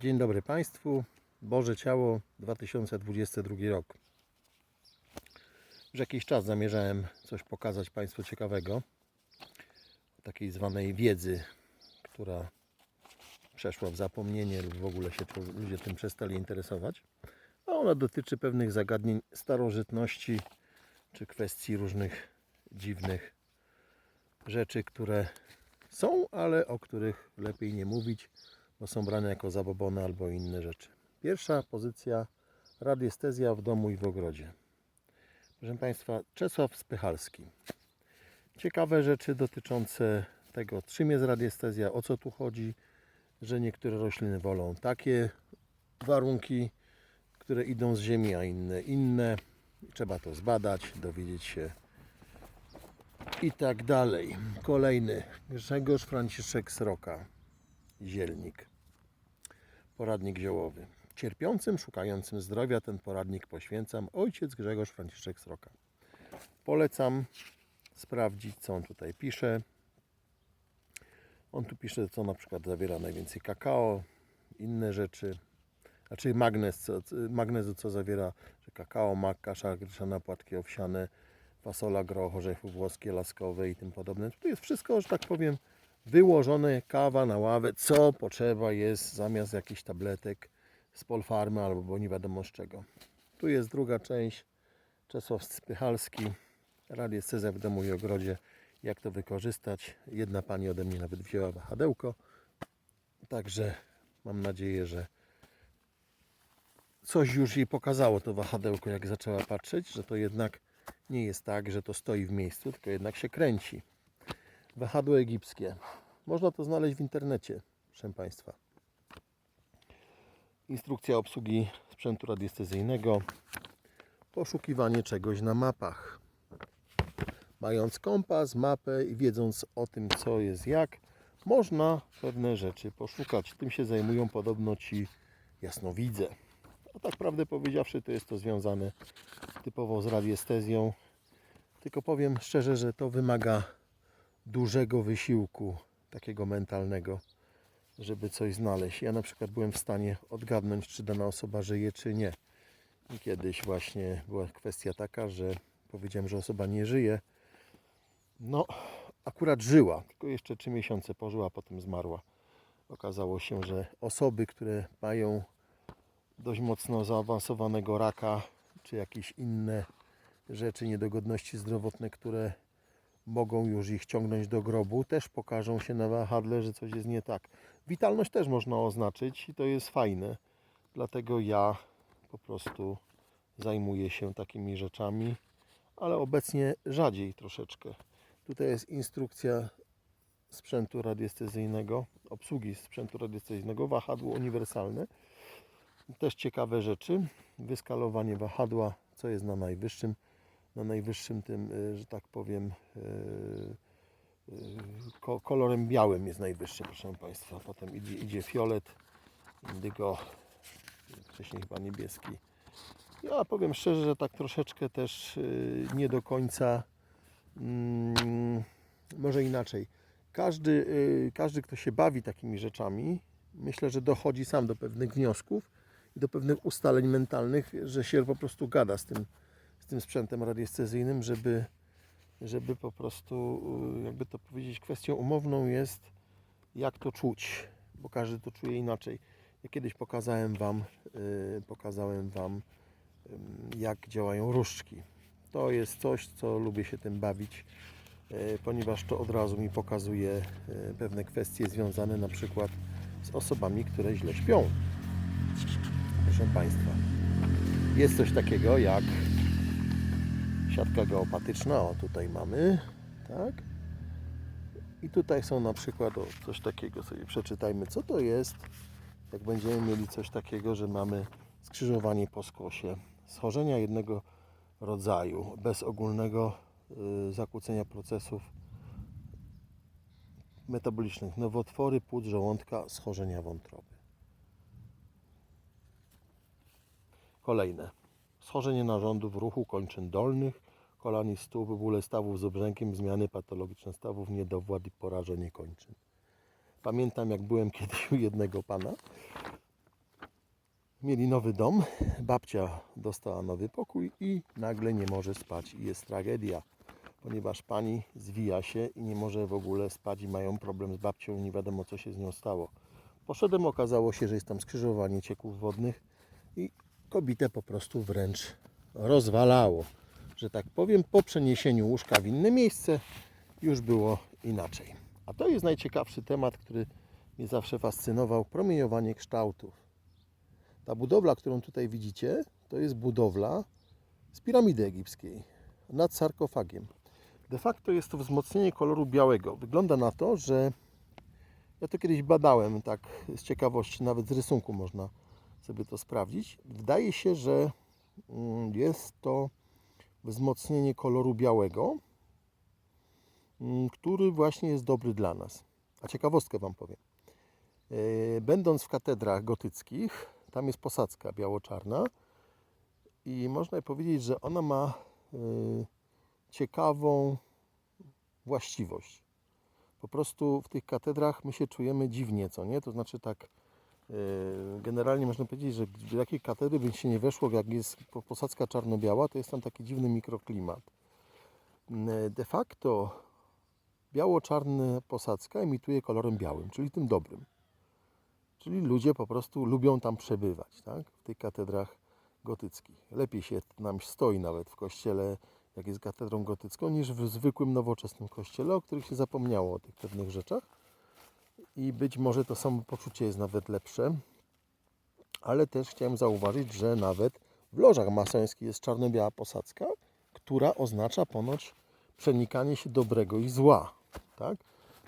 Dzień dobry Państwu. Boże Ciało 2022 rok. Już jakiś czas zamierzałem coś pokazać Państwu ciekawego. Takiej zwanej wiedzy, która przeszła w zapomnienie lub w ogóle się ludzie tym przestali interesować. A ona dotyczy pewnych zagadnień starożytności czy kwestii różnych dziwnych rzeczy, które są, ale o których lepiej nie mówić bo są brane jako zabobony albo inne rzeczy. Pierwsza pozycja radiestezja w domu i w ogrodzie. Proszę Państwa, Czesław Spychalski. Ciekawe rzeczy dotyczące tego, czym jest radiestezja, o co tu chodzi, że niektóre rośliny wolą takie warunki, które idą z ziemi, a inne inne. Trzeba to zbadać, dowiedzieć się i tak dalej. Kolejny, Grzegorz Franciszek Sroka. Zielnik. Poradnik ziołowy. Cierpiącym, szukającym zdrowia ten poradnik poświęcam ojciec Grzegorz Franciszek Sroka. Polecam sprawdzić, co on tutaj pisze. On tu pisze, co na przykład zawiera najwięcej kakao, inne rzeczy. Znaczy magnez, co, magnezu, co zawiera, że kakao, mak, kasza gryczana, płatki owsiane, fasola, groch, orzechy włoskie, laskowe i tym podobne. Tu jest wszystko, że tak powiem, wyłożone kawa na ławę, co potrzeba jest zamiast jakichś tabletek z polfarmy albo bo nie wiadomo z czego. Tu jest druga część, Czesław Spychalski, radiestezja w domu i ogrodzie, jak to wykorzystać. Jedna pani ode mnie nawet wzięła wahadełko, także mam nadzieję, że coś już jej pokazało to wahadełko, jak zaczęła patrzeć, że to jednak nie jest tak, że to stoi w miejscu, tylko jednak się kręci. Wahadło egipskie. Można to znaleźć w internecie, proszę Państwa. Instrukcja obsługi sprzętu radiestezyjnego. Poszukiwanie czegoś na mapach. Mając kompas, mapę i wiedząc o tym, co jest jak, można pewne rzeczy poszukać. Tym się zajmują podobno ci jasnowidze. A tak prawdę powiedziawszy, to jest to związane typowo z radiestezją. Tylko powiem szczerze, że to wymaga dużego wysiłku, takiego mentalnego, żeby coś znaleźć. Ja na przykład byłem w stanie odgadnąć, czy dana osoba żyje, czy nie. I kiedyś właśnie była kwestia taka, że powiedziałem, że osoba nie żyje. No, akurat żyła, tylko jeszcze trzy miesiące pożyła, potem zmarła. Okazało się, że osoby, które mają dość mocno zaawansowanego raka, czy jakieś inne rzeczy, niedogodności zdrowotne, które mogą już ich ciągnąć do grobu, też pokażą się na wahadle, że coś jest nie tak. Witalność też można oznaczyć i to jest fajne. Dlatego ja po prostu zajmuję się takimi rzeczami, ale obecnie rzadziej troszeczkę. Tutaj jest instrukcja sprzętu radiestezyjnego, obsługi sprzętu radiestezyjnego, wahadło uniwersalne. Też ciekawe rzeczy. Wyskalowanie wahadła, co jest na najwyższym na najwyższym tym, y, że tak powiem, y, y, ko- kolorem białym jest najwyższy, proszę Państwa. Potem idzie, idzie fiolet, indygo, wcześniej chyba niebieski. Ja powiem szczerze, że tak troszeczkę też nie do końca, mm, może inaczej. Każdy, każdy, kto się bawi takimi rzeczami, myślę, że dochodzi sam do pewnych wniosków i do pewnych ustaleń mentalnych, że się po prostu gada z tym, tym sprzętem radiestezyjnym, żeby, żeby po prostu, y, jakby to powiedzieć, kwestią umowną jest, jak to czuć, bo każdy to czuje inaczej. Ja kiedyś pokazałem Wam, y, pokazałem Wam, ym, jak działają różdżki. To jest coś, co lubię się tym bawić, y, ponieważ to od razu mi pokazuje y, pewne kwestie związane na przykład z osobami, które źle śpią. Proszę Państwa, jest coś takiego jak siatka geopatyczna, o tutaj mamy, tak? I tutaj są na przykład o, coś takiego, sobie przeczytajmy, co to jest, jak będziemy mieli coś takiego, że mamy skrzyżowanie po skosie, schorzenia jednego rodzaju, bez ogólnego y, zakłócenia procesów metabolicznych, nowotwory płuc, żołądka, schorzenia wątroby. Kolejne. Schorzenie narządów ruchu kończyn dolnych, kolan i stóp, bóle stawów z obrzękiem, zmiany patologiczne stawów, niedowład i porażenie kończyn. Pamiętam, jak byłem kiedyś u jednego pana mieli nowy dom, babcia dostała nowy pokój i nagle nie może spać i jest tragedia, ponieważ pani zwija się i nie może w ogóle spać i mają problem z babcią nie wiadomo co się z nią stało. Poszedłem, okazało się, że jest tam skrzyżowanie cieków wodnych i kobietę po prostu wręcz rozwalało, że tak powiem, po przeniesieniu łóżka w inne miejsce już było inaczej. A to jest najciekawszy temat, który mnie zawsze fascynował, promieniowanie kształtów. Ta budowla, którą tutaj widzicie, to jest budowla z piramidy egipskiej nad sarkofagiem. De facto jest to wzmocnienie koloru białego. Wygląda na to, że ja to kiedyś badałem tak z ciekawości, nawet z rysunku można sobie to sprawdzić. Wydaje się, że mm, jest to wzmocnienie koloru białego, mm, który właśnie jest dobry dla nas. A ciekawostkę Wam powiem. Yy, Będąc w katedrach gotyckich, tam jest posadzka biało-czarna i można powiedzieć, że ona ma yy, ciekawą właściwość. Po prostu w tych katedrach my się czujemy dziwnie, co nie? To znaczy tak, generalnie można powiedzieć, że do jakiej katedry by się nie weszło, jak jest po- posadzka czarno-biała, to jest tam taki dziwny mikroklimat. Yy, De facto biało-czarna posadzka emituje kolorem białym, czyli tym dobrym. Czyli ludzie po prostu lubią tam przebywać, tak? W tych katedrach gotyckich. Lepiej się nam stoi nawet w kościele, jak jest katedrą gotycką, niż w zwykłym, nowoczesnym kościele, o których się zapomniało o tych pewnych rzeczach. I być może to samopoczucie jest nawet lepsze. Ale też chciałem zauważyć, że nawet w lożach masońskich jest czarno-biała posadzka, która oznacza ponoć przenikanie się dobrego i zła, tak?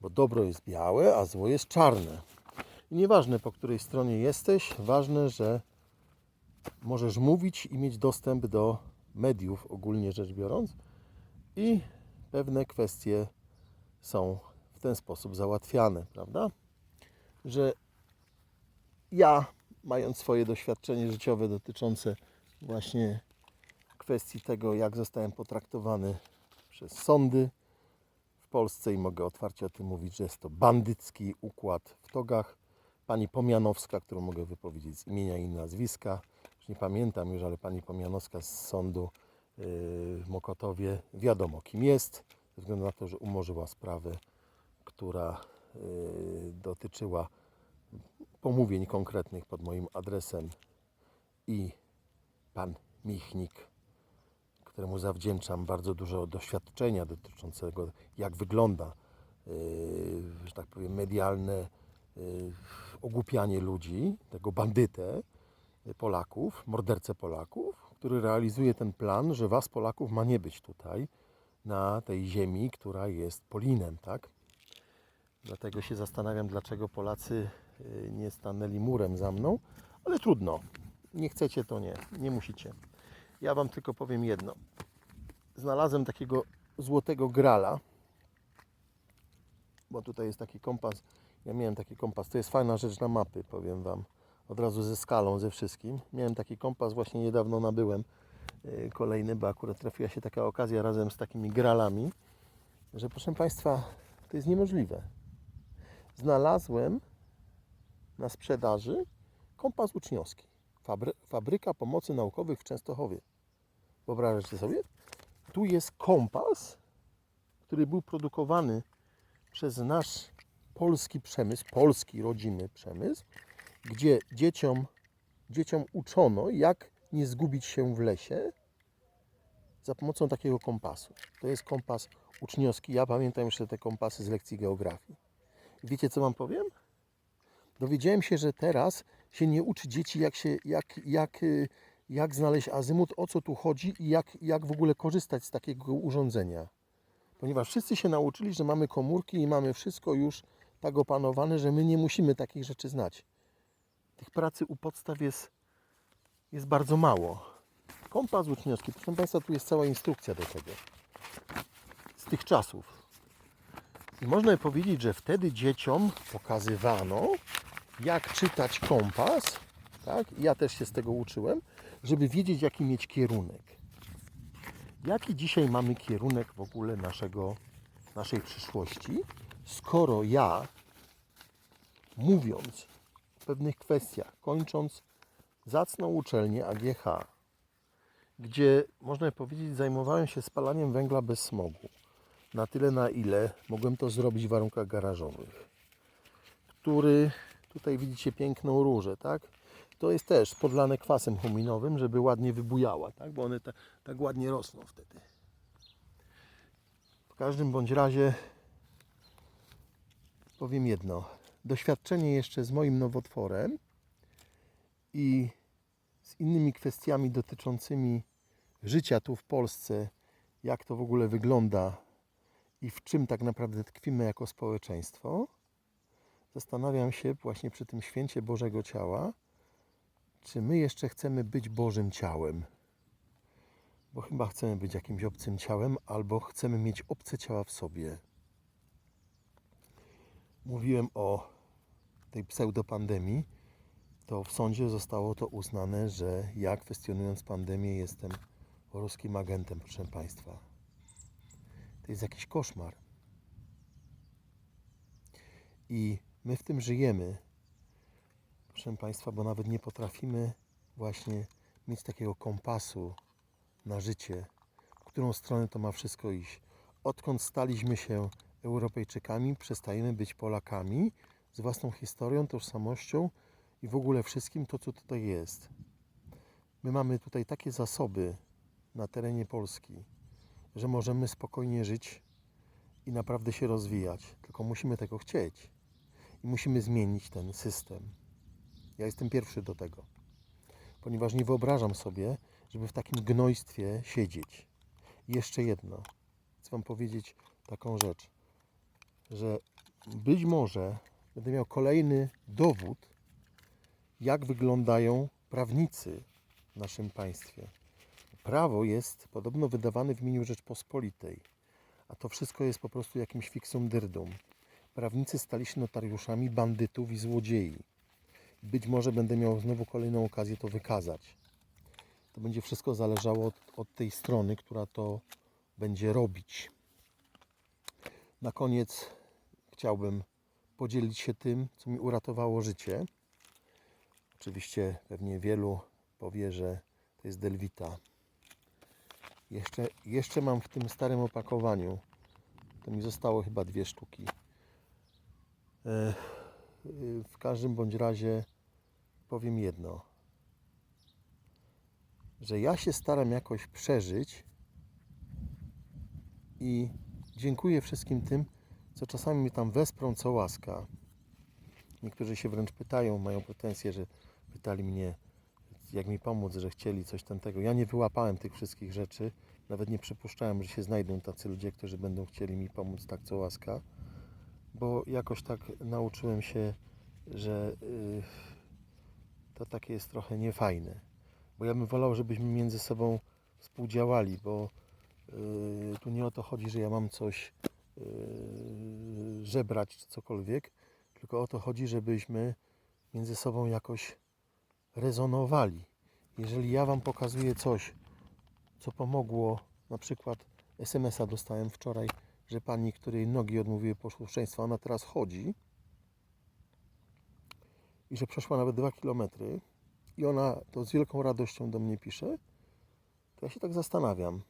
Bo dobro jest białe, a zło jest czarne. I nieważne po której stronie jesteś, ważne, że możesz mówić i mieć dostęp do mediów, ogólnie rzecz biorąc, i pewne kwestie są ten sposób załatwiane, prawda? Że ja, mając swoje doświadczenie życiowe dotyczące właśnie kwestii tego, jak zostałem potraktowany przez sądy w Polsce i mogę otwarcie o tym mówić, że jest to bandycki układ w togach. Pani Pomianowska, którą mogę wypowiedzieć z imienia i nazwiska, już nie pamiętam już, ale pani Pomianowska z sądu yy, w Mokotowie wiadomo kim jest, ze względu na to, że umorzyła sprawę, która yy, dotyczyła pomówień konkretnych pod moim adresem i pan Michnik, któremu zawdzięczam bardzo dużo doświadczenia dotyczącego jak wygląda, yy, że tak powiem, medialne yy, ogłupianie ludzi, tego bandytę Polaków, mordercę Polaków, który realizuje ten plan, że was Polaków ma nie być tutaj, na tej ziemi, która jest Polinem, tak? Dlatego się zastanawiam, dlaczego Polacy yy, nie stanęli murem za mną, ale trudno. Nie chcecie, to nie, nie musicie. Ja Wam tylko powiem jedno. Znalazłem takiego złotego grala, bo tutaj jest taki kompas. Ja miałem taki kompas. To jest fajna rzecz na mapy, powiem Wam. Od razu ze skalą, ze wszystkim. Miałem taki kompas, właśnie niedawno nabyłem yy, kolejny, bo akurat trafiła się taka okazja razem z takimi gralami, że proszę Państwa, to jest niemożliwe. Znalazłem na sprzedaży kompas uczniowski. Fabry, Fabryka Pomocy Naukowych w Częstochowie. Wyobrażacie sobie? Tu jest kompas, który był produkowany przez nasz polski przemysł, polski rodzimy przemysł, gdzie dzieciom, dzieciom uczono, jak nie zgubić się w lesie za pomocą takiego kompasu. To jest kompas uczniowski. Ja pamiętam jeszcze te kompasy z lekcji geografii. Wiecie, co Wam powiem? Dowiedziałem się, że teraz się nie uczy dzieci, jak, się, jak, jak, y, jak znaleźć azymut, o co tu chodzi i jak, jak w ogóle korzystać z takiego urządzenia. Ponieważ wszyscy się nauczyli, że mamy komórki i mamy wszystko już tak opanowane, że my nie musimy takich rzeczy znać. Tych pracy u podstaw jest, jest bardzo mało. Kompas uczniowski, proszę Państwa, tu jest cała instrukcja do tego. Z tych czasów. I można powiedzieć, że wtedy dzieciom pokazywano, jak czytać kompas, tak? Ja też się z tego uczyłem, żeby wiedzieć, jaki mieć kierunek. Jaki dzisiaj mamy kierunek w ogóle naszego, naszej przyszłości, skoro ja, mówiąc o pewnych kwestiach, kończąc zacną uczelnię AGH, gdzie można powiedzieć zajmowałem się spalaniem węgla bez smogu. Na tyle, na ile mogłem to zrobić w warunkach garażowych. Który, tutaj widzicie piękną różę, tak? To jest też podlane kwasem huminowym, żeby ładnie wybujała, tak? Bo one ta, tak ładnie rosną wtedy. W każdym bądź razie powiem jedno. Doświadczenie jeszcze z moim nowotworem i z innymi kwestiami dotyczącymi życia tu w Polsce, jak to w ogóle wygląda i w czym tak naprawdę tkwimy jako społeczeństwo, zastanawiam się właśnie przy tym święcie Bożego Ciała, czy my jeszcze chcemy być Bożym Ciałem. Bo chyba chcemy być jakimś obcym ciałem, albo chcemy mieć obce ciała w sobie. Mówiłem o tej pseudopandemii, to w sądzie zostało to uznane, że ja kwestionując pandemię jestem ruskim agentem, proszę Państwa. To jest jakiś koszmar. I my w tym żyjemy, proszę Państwa, bo nawet nie potrafimy właśnie mieć takiego kompasu na życie, w którą stronę to ma wszystko iść. Odkąd staliśmy się Europejczykami, przestajemy być Polakami z własną historią, tożsamością i w ogóle wszystkim to, co tutaj jest. My mamy tutaj takie zasoby na terenie Polski, że możemy spokojnie żyć i naprawdę się rozwijać. Tylko musimy tego chcieć i musimy zmienić ten system. Ja jestem pierwszy do tego, ponieważ nie wyobrażam sobie, żeby w takim gnojstwie siedzieć. I jeszcze jedno. Chcę Wam powiedzieć taką rzecz, że być może będę miał kolejny dowód, jak wyglądają prawnicy w naszym państwie. Prawo jest podobno wydawane w imieniu Rzeczpospolitej, a to wszystko jest po prostu jakimś fixum dyrdum. Prawnicy stali się notariuszami bandytów i złodziei. Być może będę miał znowu kolejną okazję to wykazać. To będzie wszystko zależało od, od tej strony, która to będzie robić. Na koniec chciałbym podzielić się tym, co mi uratowało życie. Oczywiście pewnie wielu powie, że to jest Delvita. Jeszcze, jeszcze mam w tym starym opakowaniu. To mi zostało chyba dwie sztuki. E, e, W każdym bądź razie powiem jedno. Że ja się staram jakoś przeżyć i dziękuję wszystkim tym, co czasami mnie tam wesprą, co łaska. Niektórzy się wręcz pytają, mają pretensje, że pytali mnie, jak mi pomóc, że chcieli coś tamtego. Ja nie wyłapałem tych wszystkich rzeczy. Nawet nie przypuszczałem, że się znajdą tacy ludzie, którzy będą chcieli mi pomóc tak co łaska. Bo jakoś tak nauczyłem się, że yy, to takie jest trochę niefajne. Bo ja bym wolał, żebyśmy między sobą współdziałali, bo yy, tu nie o to chodzi, że ja mam coś yy, żebrać czy cokolwiek, tylko o to chodzi, żebyśmy między sobą jakoś rezonowali. Jeżeli ja Wam pokazuję coś, co pomogło, na przykład SMS-a dostałem wczoraj, że pani, której nogi odmówiły posłuszeństwa, ona teraz chodzi i że przeszła nawet 2 km i ona to z wielką radością do mnie pisze, to ja się tak zastanawiam.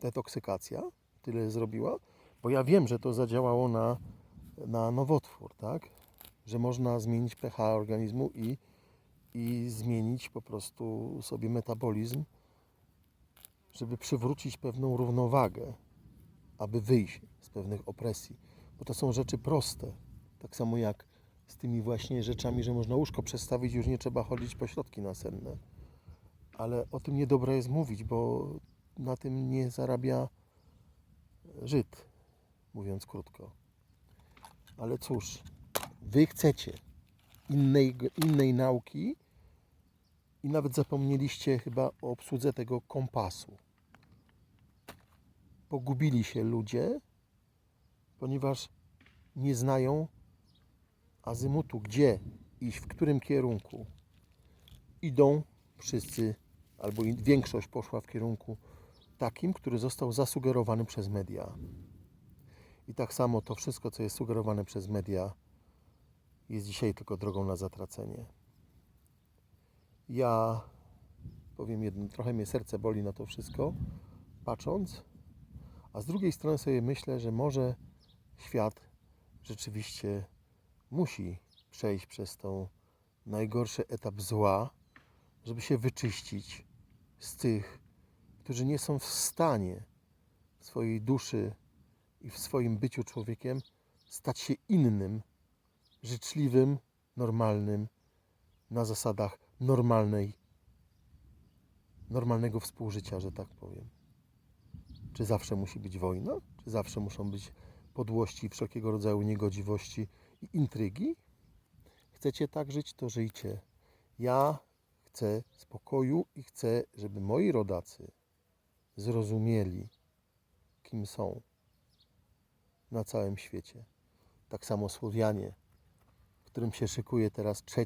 Detoksykacja tyle zrobiła, bo ja wiem, że to zadziałało na, na nowotwór, tak? Że można zmienić pH organizmu i i zmienić po prostu sobie metabolizm, żeby przywrócić pewną równowagę, aby wyjść z pewnych opresji. Bo to są rzeczy proste. Tak samo jak z tymi właśnie rzeczami, że można łóżko przestawić, już nie trzeba chodzić po środki nasenne. Ale o tym niedobre jest mówić, bo na tym nie zarabia Żyd, mówiąc krótko. Ale cóż, wy chcecie innej, innej nauki i nawet zapomnieliście chyba o obsłudze tego kompasu. Pogubili się ludzie, ponieważ nie znają azymutu, gdzie iść, w którym kierunku. Idą wszyscy, albo większość poszła w kierunku takim, który został zasugerowany przez media. I tak samo to wszystko, co jest sugerowane przez media, jest dzisiaj tylko drogą na zatracenie. Ja powiem jedno, trochę mnie serce boli na to wszystko, patrząc, a z drugiej strony sobie myślę, że może świat rzeczywiście musi przejść przez tą najgorszy etap zła, żeby się wyczyścić z tych, którzy nie są w stanie w swojej duszy i w swoim byciu człowiekiem stać się innym, życzliwym, normalnym, na zasadach normalnej, normalnego współżycia, że tak powiem. Czy zawsze musi być wojna? Czy zawsze muszą być podłości, wszelkiego rodzaju niegodziwości i intrygi? Chcecie tak żyć, to żyjcie. Ja chcę spokoju i chcę, żeby moi rodacy zrozumieli, kim są na całym świecie. Tak samo Słowianie, którym się szykuje teraz trzecia